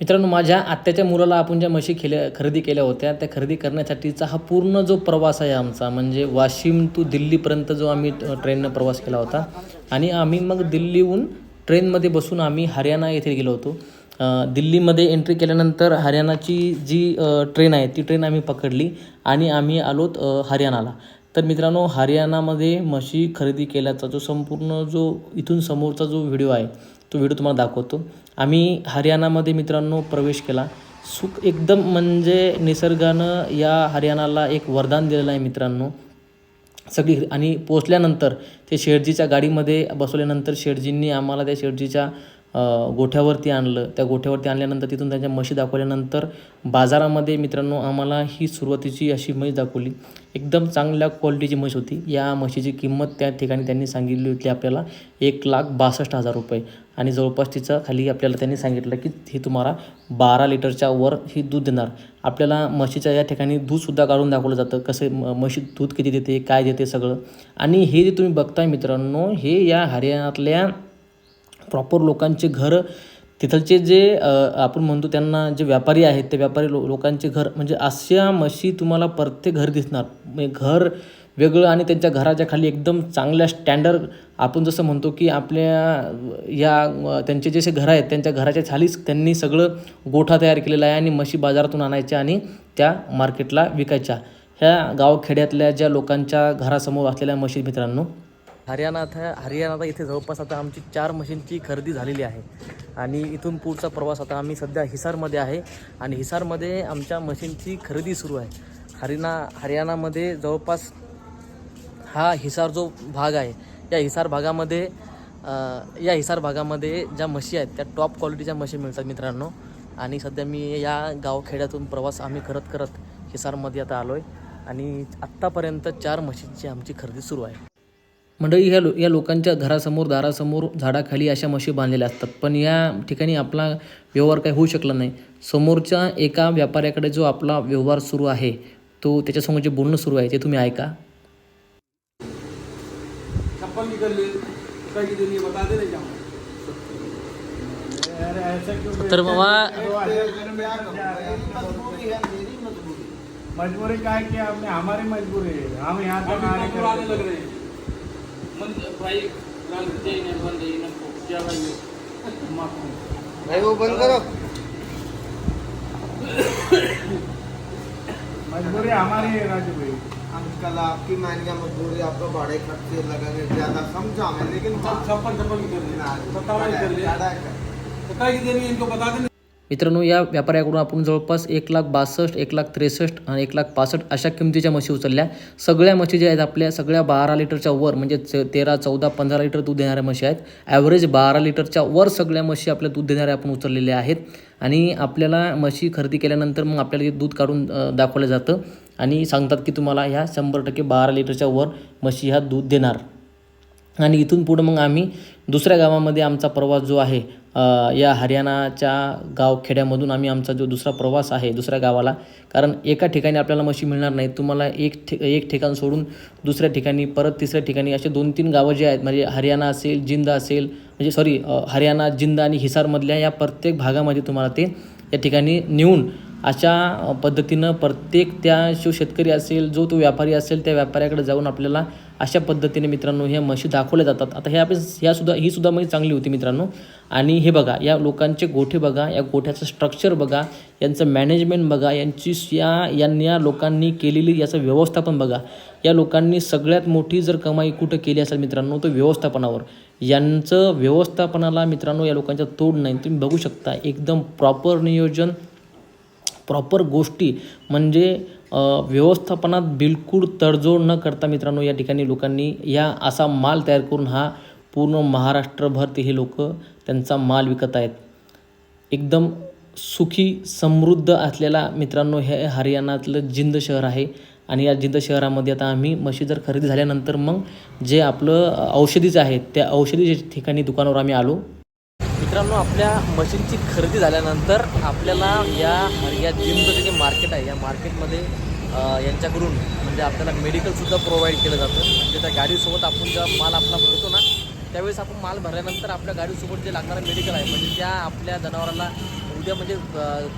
मित्रांनो माझ्या आत्याच्या मुलाला आपण ज्या म्हशी केल्या खरेदी केल्या होत्या त्या खरेदी करण्यासाठीचा हा पूर्ण जो प्रवास आहे आमचा म्हणजे वाशिम टू दिल्लीपर्यंत जो आम्ही ट्रेननं प्रवास केला होता. आणि आम्ही मग दिल्लीहून ट्रेनमध्ये बसून आम्ही हरियाणा येथे गेलो होतो. दिल्लीमध्ये एंट्री केल्यानंतर हरियाणाची जी ट्रेन आहे ती ट्रेन आम्ही पकडली आणि आम्ही आलोत हरियाणाला. तर मित्रांनो हरियाणामध्ये म्हशी खरेदी केल्याचा जो संपूर्ण जो इथून समोरचा जो व्हिडिओ आहे तो व्हिडिओ तुम्हाला दाखवतो. आम्ही हरियाणामध्ये मित्रांनो प्रवेश केला. सुख एकदम म्हणजे निसर्गानं या हरियाणाला एक वरदान दिलेलं आहे मित्रांनो. सगळी आणि पोचल्यानंतर ते शेठजीच्या गाडीमध्ये बसवल्यानंतर शेठजींनी आम्हाला त्या शेठजीच्या गोठ्यावरती आणलं. त्या गोठ्यावरती आणल्यानंतर तिथून त्यांच्या म्हशी दाखवल्यानंतर बाजारामध्ये मित्रांनो आम्हाला ही सुरुवातीची अशी म्हैस दाखवली. एकदम चांगल्या क्वालिटीची म्हैस होती. या म्हशीची किंमत त्या ठिकाणी त्यांनी सांगितली होती आपल्याला एक लाख बासष्ट हजार रुपये. आणि जवळपास तिचं खाली आपल्याला त्यांनी सांगितलं की ही तुम्हाला बारा लिटरच्या वर ही दूध देणार. आपल्याला म्हशीच्या या ठिकाणी दूधसुद्धा काढून दाखवलं जातं. कसं म म्हशी दूध किती देते काय देते सगळं. आणि हे जे तुम्ही बघताय मित्रांनो हे या हरियाणातल्या प्रॉपर लोकांचे घर तिथलचे जे आपण म्हणतो त्यांना जे व्यापारी आहेत ते व्यापारी लो लोकांचे घर म्हणजे अशा म्हशी तुम्हाला प्रत्येक घर दिसणार. म्हणजे घर वेगळं आणि त्यांच्या घराच्या खाली एकदम चांगल्या स्टँडर्ड आपण जसं म्हणतो की आपल्या या त्यांचे जसे घर आहेत त्यांच्या घराच्या खालीच त्यांनी सगळं गोठा तयार केलेला आहे आणि म्हशी बाजारातून आणायच्या आणि त्या मार्केटला विकायच्या. ह्या गावखेड्यातल्या ज्या लोकांच्या घरासमोर असलेल्या म्हशी मित्रांनो हरियाणात हरियाणाला इथे जवळपास आता आमची चार मशीनची खरेदी झालेली आहे. आणि इथून पुढचा प्रवास आता आम्ही सध्या हिसारमध्ये आहे. आणि हिसारमध्ये आमच्या मशीनची खरेदी सुरू आहे. हरियाणा हरियाणामध्ये जवळपास हा हिसार जो भाग आहे या हिसार भागामध्ये या हिसार भागामध्ये ज्या म्हशी आहेत त्या टॉप क्वालिटीच्या म्हशी मिळतात मित्रांनो. आणि सध्या मी या गावखेड्यातून प्रवास आम्ही करत करत हिसारमध्ये आता आलो आहे आणि आत्तापर्यंत चार म्हशींची आमची खरेदी सुरू आहे. मंडळी ह्या लो या लोकांच्या घरासमोर दारासमोर झाडाखाली अशा म्हशी बांधलेल्या असतात. पण या ठिकाणी आपला व्यवहार काही होऊ शकला नाही. समोरच्या एका व्यापाऱ्याकडे जो आपला व्यवहार सुरू आहे तो त्याच्यासमोर जे बोलणं सुरू आहे ते तुम्ही ऐका. तर बाबा मजबूरी क्या है कि आपने हमारी मजबूरी है हम यहाँ तक आने लग रहे हैं वो बंद करो. मजबूरी हमारी है राजू भाई. अंकल आपकी मान गया मजबूरी आपको भाड़े खर्चे लगेंगे ज्यादा समझा मैं लेकिन छप्पन छप्पन की कर ना, ले सत्तावन कर ले ज्यादा। तो कई की देनी है, इनको बता देना। मित्रांनो या व्यापाऱ्याकडून आपण जवळपास एक लाख बासष्ट एक लाख त्रेसष्ट आणि एक लाख पासष्ट अशा किमतीच्या म्हशी उचलल्या. सगळ्या म्हशी ज्या आहेत आपल्या सगळ्या बारा लिटरच्या वर म्हणजे च- तेरा चौदा पंधरा लिटर दूध देणाऱ्या म्हशी आहेत. ॲव्हरेज बारा लिटरच्या वर सगळ्या म्हशी आपल्या दूध देणाऱ्या आपण उचललेल्या आहेत. आणि आपल्याला म्हशी खरेदी केल्यानंतर मग आपल्याला ते दूध काढून दाखवलं जातं. आणि सांगतात की तुम्हाला ह्या शंभर टक्के बारा लिटरच्या वर म्हशी ह्या दूध देणार. आणि इथून पुढं मग आम्ही दुसऱ्या गावामध्ये आमचा प्रवास जो आहे या हरियाणाच्या गावखेड्यामधून आम्ही आमचा जो दुसरा प्रवास आहे दुसऱ्या गावाला. कारण एका ठिकाणी आपल्याला म्हशी मिळणार नाही तुम्हाला एक ठि एक ठिकाण सोडून दुसऱ्या ठिकाणी परत तिसऱ्या ठिकाणी असे दोन तीन गावं जे आहेत म्हणजे हरियाणा असेल जिंद असेल म्हणजे सॉरी हरियाणा जिंद आणि हिसारमधल्या या प्रत्येक भागामध्ये तुम्हाला ते या ठिकाणी नेऊन अशा पद्धतीनं प्रत्येक त्या शिव शेतकरी असेल जो तो व्यापारी असेल त्या व्यापाऱ्याकडे जाऊन आपल्याला अशा पद्धतीने मित्रांनो ह्या म्हशी दाखवल्या जातात. आता ह्या आपण ह्यासुद्धा ही सुद्धा म्हैस चांगली होती मित्रांनो. आणि हे बघा या लोकांचे गोठे बघा या गोठ्याचं स्ट्रक्चर बघा यांचं मॅनेजमेंट बघा यांची या यांनी या लोकांनी केलेली याचं व्यवस्थापन बघा. या लोकांनी सगळ्यात मोठी जर कमाई कुठं केली असेल मित्रांनो तर व्यवस्थापनावर. यांचं व्यवस्थापनाला मित्रांनो या लोकांचा तोड नाही. तुम्ही बघू शकता एकदम प्रॉपर नियोजन प्रॉपर गोष्टी. म्हणजे व्यवस्थापनात बिलकुल तडजोड न करता मित्रांनो या ठिकाणी लोकांनी या असा माल तयार करून हा पूर्ण महाराष्ट्रभर ते हे लोक त्यांचा माल विकत आहेत. एकदम सुखी समृद्ध असलेला मित्रांनो हे हरियाणातलं जिंद शहर आहे. आणि या जिंद शहरामध्ये आता आम्ही म्हशी जर खरेदी झाल्यानंतर मग जे आपलं औषधीचं आहे त्या औषधीच्या ठिकाणी दुकानावर आम्ही आलो. मित्रांनो आपल्या मशीनची खरेदी झाल्यानंतर आपल्याला या या जिमचं जे मार्केट आहे या मार्केटमध्ये यांच्याकडून म्हणजे आपल्याला मेडिकलसुद्धा प्रोव्हाइड केलं जातं. म्हणजे त्या गाडीसोबत आपण जेव्हा माल आपला भरतो ना त्यावेळेस आपण माल भरल्यानंतर आपल्या गाडीसोबत जे लागणारं मेडिकल आहे म्हणजे त्या आपल्या जनावराला उद्या म्हणजे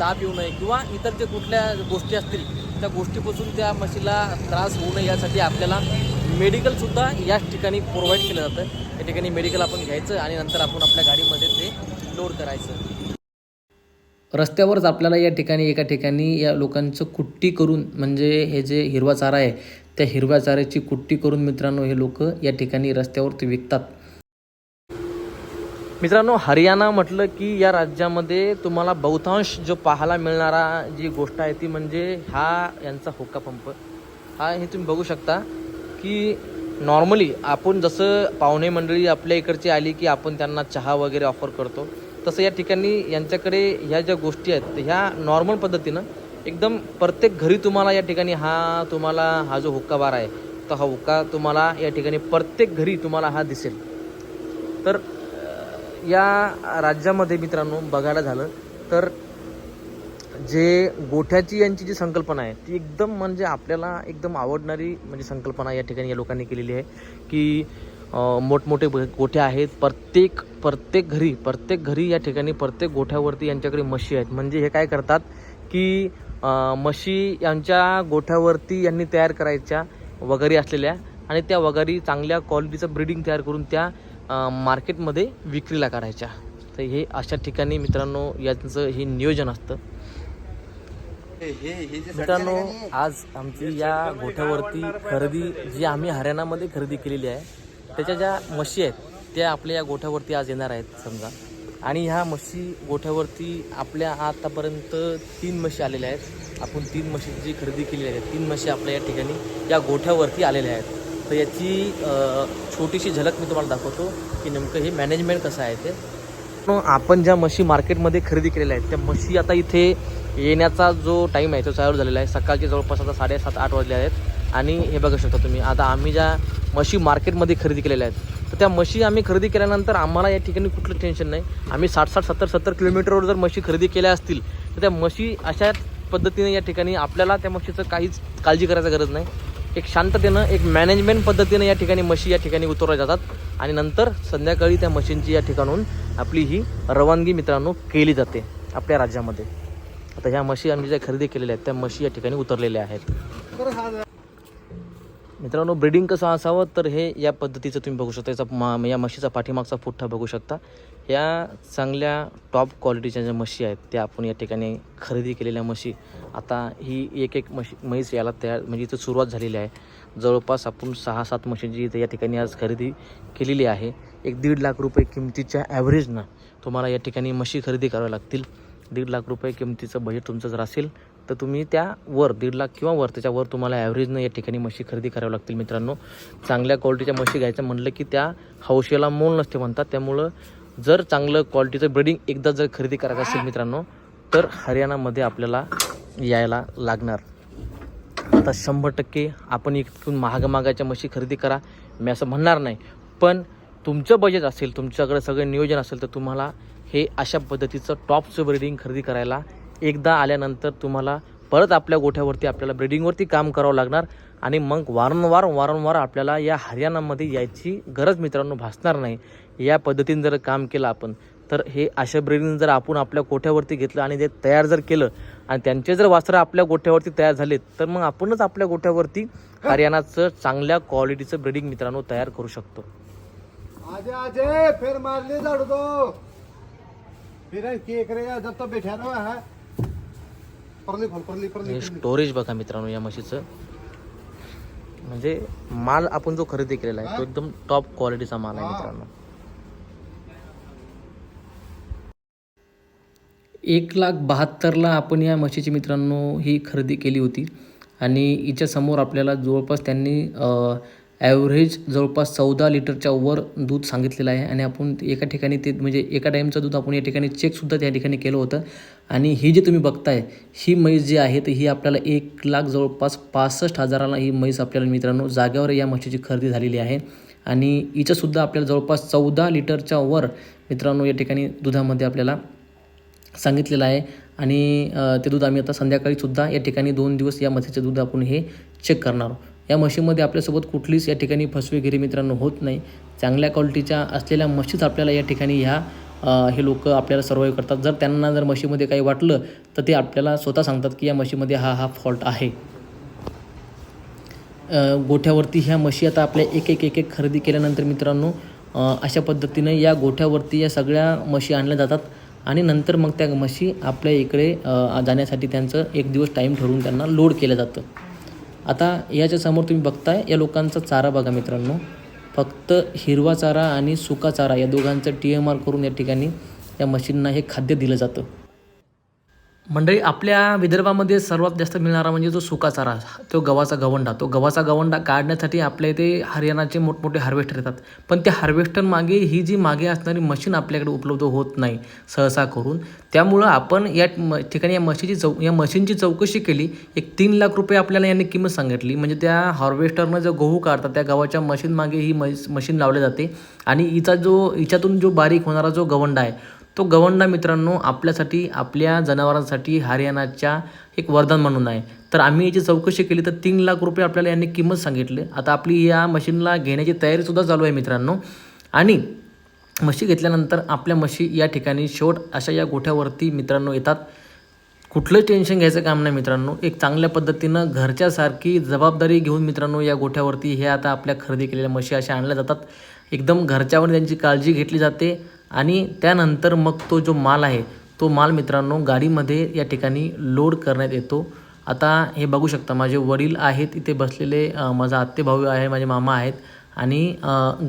ताप येऊ नये किंवा इतर जे कुठल्या गोष्टी असतील त्या गोष्टीपासून त्या मशीनला त्रास होऊ नये यासाठी आपल्याला मेडिकलसुद्धा याच ठिकाणी प्रोव्हाइड केलं जातं. या ठिकाणी मेडिकल आपण घ्यायचं आणि नंतर आपण आपल्या गाडीमध्ये लोड करायचं. रस्त्यावरच आपल्याला या ठिकाणी एका ठिकाणी या लोकांचं कुट्टी करून म्हणजे हे जे हिरवा चारा आहे त्या हिरव्या चाऱ्याची कुट्टी करून मित्रांनो हे लोक या ठिकाणी रस्त्यावरती विकतात. मित्रांनो हरियाणा म्हटलं की या राज्यामध्ये तुम्हाला बहुतांश जो पाहायला मिळणारा जी गोष्ट आहे ती म्हणजे हा यांचा हुक्का पंप. हा हे तुम्ही बघू शकता की नॉर्मली आपण जसं पाहुणे मंडळी आपल्या इकडची आली की आपण त्यांना चहा वगैरे ऑफर करतो. तसं या ठिकाणी यांच्याकडे ह्या ज्या गोष्टी आहेत ह्या नॉर्मल पद्धतीनं एकदम प्रत्येक घरी तुम्हाला या ठिकाणी हा तुम्हाला हा जो हुक्का बार आहे तर हा हुक्का तुम्हाला या ठिकाणी प्रत्येक घरी तुम्हाला हा दिसेल. तर या राज्यामध्ये मित्रांनो बघायला झालं तर जे गोठ्याची यांची जी संकल्पना आहे ती एकदम म्हणजे आपल्याला एकदम आवडणारी म्हणजे संकल्पना या ठिकाणी या लोकांनी केलेली आहे की मोठमोठे गोठे आहेत. प्रत्येक प्रत्येक घरी प्रत्येक घरी या ठिकाणी प्रत्येक गोठ्यावरती यांच्याकडे म्हशी आहेत. म्हणजे हे काय करतात की म्हशी यांच्या गोठ्यावरती यांनी तयार करायच्या वगैरे असलेल्या आणि त्या वगैरे चांगल्या क्वालिटीचं ब्रीडिंग तयार करून त्या मार्केटमध्ये विक्रीला करायच्या तर हे अशा ठिकाणी मित्रांनो यांचं हे नियोजन असतं. मित्रांनो आज आमची या गोठ्यावरती खरेदी जी आम्ही हरियाणामध्ये खरेदी केलेली आहे त्याच्या ज्या म्हशी आहेत त्या आपल्या या गोठ्यावरती आज येणार आहेत समजा. आणि ह्या म्हशी गोठ्यावरती आपल्या आतापर्यंत तीन म्हशी आलेल्या आहेत. आपण तीन म्हशीची जी खरेदी केलेली आहे तीन म्हशी आपल्या या ठिकाणी या गोठ्यावरती आलेल्या आहेत. तर याची छोटीशी झलक मी तुम्हाला दाखवतो की नेमकं हे मॅनेजमेंट कसं आहे ते. मग आपण ज्या म्हशी मार्केटमध्ये खरेदी केलेल्या आहेत त्या म्हशी आता इथे येण्याचा जो टाईम आहे तो चालू झालेला आहे. सकाळचे जवळपास आता साडेसात आठ वाजले आहेत. आणि हे बघू शकता तुम्ही आता आम्ही ज्या म्हशी मार्केटमध्ये खरेदी केलेल्या आहेत तर त्या म्हशी आम्ही खरेदी केल्यानंतर आम्हाला या ठिकाणी कुठलं टेन्शन नाही. आम्ही साठ साठ सत्तर सत्तर किलोमीटरवर जर म्हशी खरेदी केल्या असतील तर त्या म्हशी अशा पद्धतीने या ठिकाणी आपल्याला त्या म्हशीचं काहीच काळजी करायची गरज नाही. एक शांततेनं एक मॅनेजमेंट पद्धतीनं या ठिकाणी म्हशी या ठिकाणी उतरवल्या जातात आणि नंतर संध्याकाळी त्या मशीनची या ठिकाणून आपली ही रवानगी मित्रांनो केली जाते आपल्या राज्यामध्ये. आता ह्या म्हशी आम्ही ज्या खरेदी केलेल्या आहेत त्या म्हशी या ठिकाणी उतरलेल्या आहेत. मित्रांनो ब्रीडिंग कसं असावं? तर हे या पद्धतीचं तुम्ही बघू शकता. याचा मा या म्हशीचा पाठीमागचा पुठ्ठा बघू शकता. या चांगल्या टॉप क्वालिटीच्या ज्या म्हशी आहेत त्या आपण या ठिकाणी खरेदी केलेल्या म्हशी. आता ही एक एक म्हशी म्हैस याला तयार म्हणजे इथं सुरुवात झालेली आहे. जवळपास आपण सहा सात म्हशींची इथं या ठिकाणी आज खरेदी केलेली आहे. एक दीड लाख रुपये किमतीच्या ॲव्हरेजनं तुम्हाला या ठिकाणी म्हशी खरेदी कराव्या लागतील. दीड लाख रुपये किमतीचं बजेट तुमचं जर असेल तर तुम्ही त्यावर दीड लाख किंवा वर त्याच्यावर तुम्हाला ॲव्हरेजनं या ठिकाणी म्हशी खरेदी कराव्या लागतील मित्रांनो. चांगल्या क्वालिटीच्या म्हशी घ्यायचं म्हटलं की त्या हौशेला मोल नसते म्हणतात. त्यामुळं जर चांगलं क्वालिटीचं ब्रीडिंग एकदा जर खरेदी करायचं असेल मित्रांनो तर हरियाणामध्ये आपल्याला यायला लागणार. आता शंभर टक्के आपण इकडून महागमागाच्या म्हशी खरेदी करा मी असं म्हणणार नाही. पण तुमचं बजेट असेल तुमच्याकडे सगळं नियोजन असेल तर तुम्हाला हे अशा पद्धतीचं टॉपचं ब्रीडिंग खरेदी करायला एकदा आल्यानंतर तुम्हाला परत आपल्या गोठ्यावरती आपल्याला ब्रिडिंगवरती काम करावं लागणार आणि मग वारंवार वारंवार आपल्याला या हरियाणामध्ये यायची गरज मित्रांनो भासणार नाही. या पद्धतीने जर काम केलं आपण तर हे अशा ब्रिडिंग जर आपण आपल्या गोठ्यावरती घेतलं आणि ते तयार जर केलं आणि त्यांचे जर वासरं आपल्या गोठ्यावरती तयार झालेत तर मग आपणच आपल्या गोठ्यावरती हरियाणाचं चांगल्या क्वालिटीचं ब्रिडिंग मित्रांनो तयार करू शकतो. आजे आजे फिर मारली झाड़ू दो फिर केक रे जब तक रहा है परली खोल परली परली हे स्टोरेज बघा मित्रांनो या म्हशीचं. म्हणजे माल आपण जो खरेदी केलेला आहे तो एकदम टॉप क्वालिटीचा माल आहे मित्रांनो. एक लाख बहात्तरला आपण या म्हशीची मित्रांनो ही खरेदी केली होती. आणि हिच्या समोर आपल्याला जवळपास त्यांनी ॲव्हरेज जवळपास चौदा लिटरच्या वर दूध सांगितलेलं आहे. आणि आपण एका ठिकाणी ते म्हणजे एका टाईमचं दूध आपण या ठिकाणी चेकसुद्धा त्या ठिकाणी केलं होतं. आणि ही जी तुम्ही बघताय ही म्हैस जी आहे तर ही आपल्याला एक लाख जवळपास पासष्ट हजाराला ही म्हैस आपल्याला मित्रांनो जाग्यावर या म्हशीची खरेदी झालेली आहे. आणि हिचंसुद्धा आपल्याला जवळपास चौदा लिटरच्या वर मित्रांनो या ठिकाणी दुधामध्ये आपल्याला सांगितलेलं आहे. आणि ते दूध आम्ही आता संध्याकाळीसुद्धा या ठिकाणी दोन दिवस या म्हशीचं दूध आपण हे चेक करणार आहोत. या म्हशीमध्ये आपल्यासोबत कुठलीच या ठिकाणी फसवेगिरी मित्रांनो होत नाही. चांगल्या क्वालिटीच्या असलेल्या म्हशीच आपल्याला या ठिकाणी ह्या हे लोक आपल्याला सर्वाईव्ह करतात. जर त्यांना जर म्हशीमध्ये काही वाटलं तर ते आपल्याला स्वतः सांगतात की या म्हशीमध्ये हा हा फॉल्ट आहे. गोठ्यावरती ह्या म्हशी आता आपल्या एक एक एक एक खरेदी केल्यानंतर मित्रांनो अशा पद्धतीने या गोठ्यावरती या सगळ्या म्हशी आणल्या जातात. आणि नंतर मग त्या म्हशी आपल्या इकडे जाण्यासाठी त्यांचं एक दिवस टाईम ठरवून त्यांना लोड केलं जातं. आता याच्यासमोर तुम्ही बघताय या लोकांचा चारा बघा मित्रांनो. फक्त हिरवा चारा आणि सुका चारा या दोघांचं टी एम आर करून या ठिकाणी या मशीनना हे खाद्य दिलं जातं. मंडळी आपल्या विदर्भामध्ये सर्वात जास्त मिळणारा म्हणजे जो सुका चारा तो गव्हाचा गवंडा. तो गव्हाचा गवंडा काढण्यासाठी आपल्या इथे हरियाणाचे मोठमोठे हार्वेस्टर येतात. पण त्या हार्वेस्टर मागे ही जी मागे असणारी मशीन आपल्याकडे उपलब्ध होत नाही सहसा करून. त्यामुळं आपण या म ठिकाणी या मशीची चौ या मशीनची चौकशी केली. एक तीन लाख रुपये आपल्याला यांनी किंमत सांगितली. म्हणजे त्या हार्वेस्टरनं जो गहू काढतात त्या गव्हाच्या मशीन मागे ही मशीन लावली जाते. आणि हिचा जो हिच्यातून जो बारीक होणारा जो गवंडा आहे तो गवंडा मित्रांनो आपल्यासाठी आपल्या जनावरांसाठी हरियाणाच्या एक वरदान म्हणून आहे. तर आम्ही याची चौकशी केली तर तीन लाख रुपये आपल्याला यांनी किंमत सांगितली. आता आपली या मशीनला घेण्याची तयारीसुद्धा चालू आहे मित्रांनो. आणि म्हशी घेतल्यानंतर आपल्या म्हशी या ठिकाणी शेवट अशा या गोठ्यावरती मित्रांनो येतात. कुठलंच टेन्शन घ्यायचं काम नाही मित्रांनो. एक चांगल्या पद्धतीनं घरच्यासारखी जबाबदारी घेऊन मित्रांनो या गोठ्यावरती हे आता आपल्या खरेदी केलेल्या म्हशी अशा आणल्या जातात. एकदम घरच्यावर त्यांची काळजी घेतली जाते. आणि त्यानंतर मग तो जो माल आहे तो माल मित्रांनो गाडीमध्ये या ठिकाणी लोड करण्यात येतो. आता हे बघू शकता माझे वडील आहेत इथे बसलेले माझा माझा आत्तेभाऊ आहे माझे मामा आहेत. आणि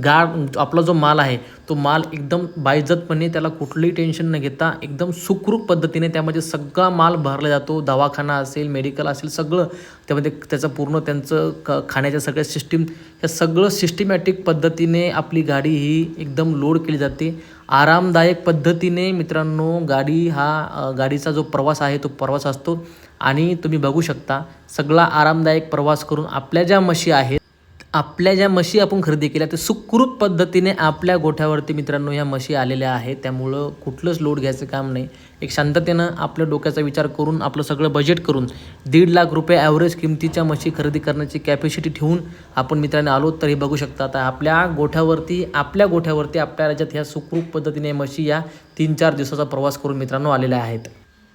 गाळ आपला जो माल आहे तो माल एकदम बायजतपणे त्याला कुठलंही टेन्शन न घेता एकदम सुखरूप पद्धतीने त्यामध्ये सगळा माल भरला जातो. दवाखाना असेल मेडिकल असेल सगळं त्यामध्ये त्याचं पूर्ण त्यांचं क खाण्याच्या सगळ्या सिस्टीम ह्या सगळं सिस्टमॅटिक पद्धतीने आपली गाडी ही एकदम लोड केली जाते. आरामदायक पद्धतीने मित्रांनो गाडी हा गाडीचा जो प्रवास आहे तो प्रवास असतो. आणि तुम्ही बघू शकता सगळा आरामदायक प्रवास करून आपल्या ज्या म्हशी आहेत आपल्या ज्या म्हशी आपण खरेदी केल्या ते सुखरूप पद्धतीने आपल्या गोठ्यावरती मित्रांनो ह्या म्हशी आलेल्या आहेत. त्यामुळं कुठलंच लोड घ्यायचं काम नाही. एक शांततेनं आपल्या डोक्याचा विचार करून आपलं सगळं बजेट करून दीड लाख रुपये ॲव्हरेज किमतीच्या म्हशी खरेदी करण्याची कॅपॅसिटी ठेवून आपण मित्रांनो आलो तर हे बघू शकता. आता आपल्या गोठ्यावरती आपल्या गोठ्यावरती आपल्या राज्यात ह्या सुखरूप पद्धतीने म्हशी या तीन चार दिवसाचा प्रवास करून मित्रांनो आलेल्या आहेत.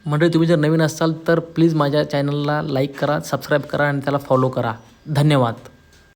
मंडळी तुम्ही जर नवीन असाल तर प्लीज माझ्या चॅनलला लाईक करा सबस्क्राईब करा आणि त्याला फॉलो करा. धन्यवाद.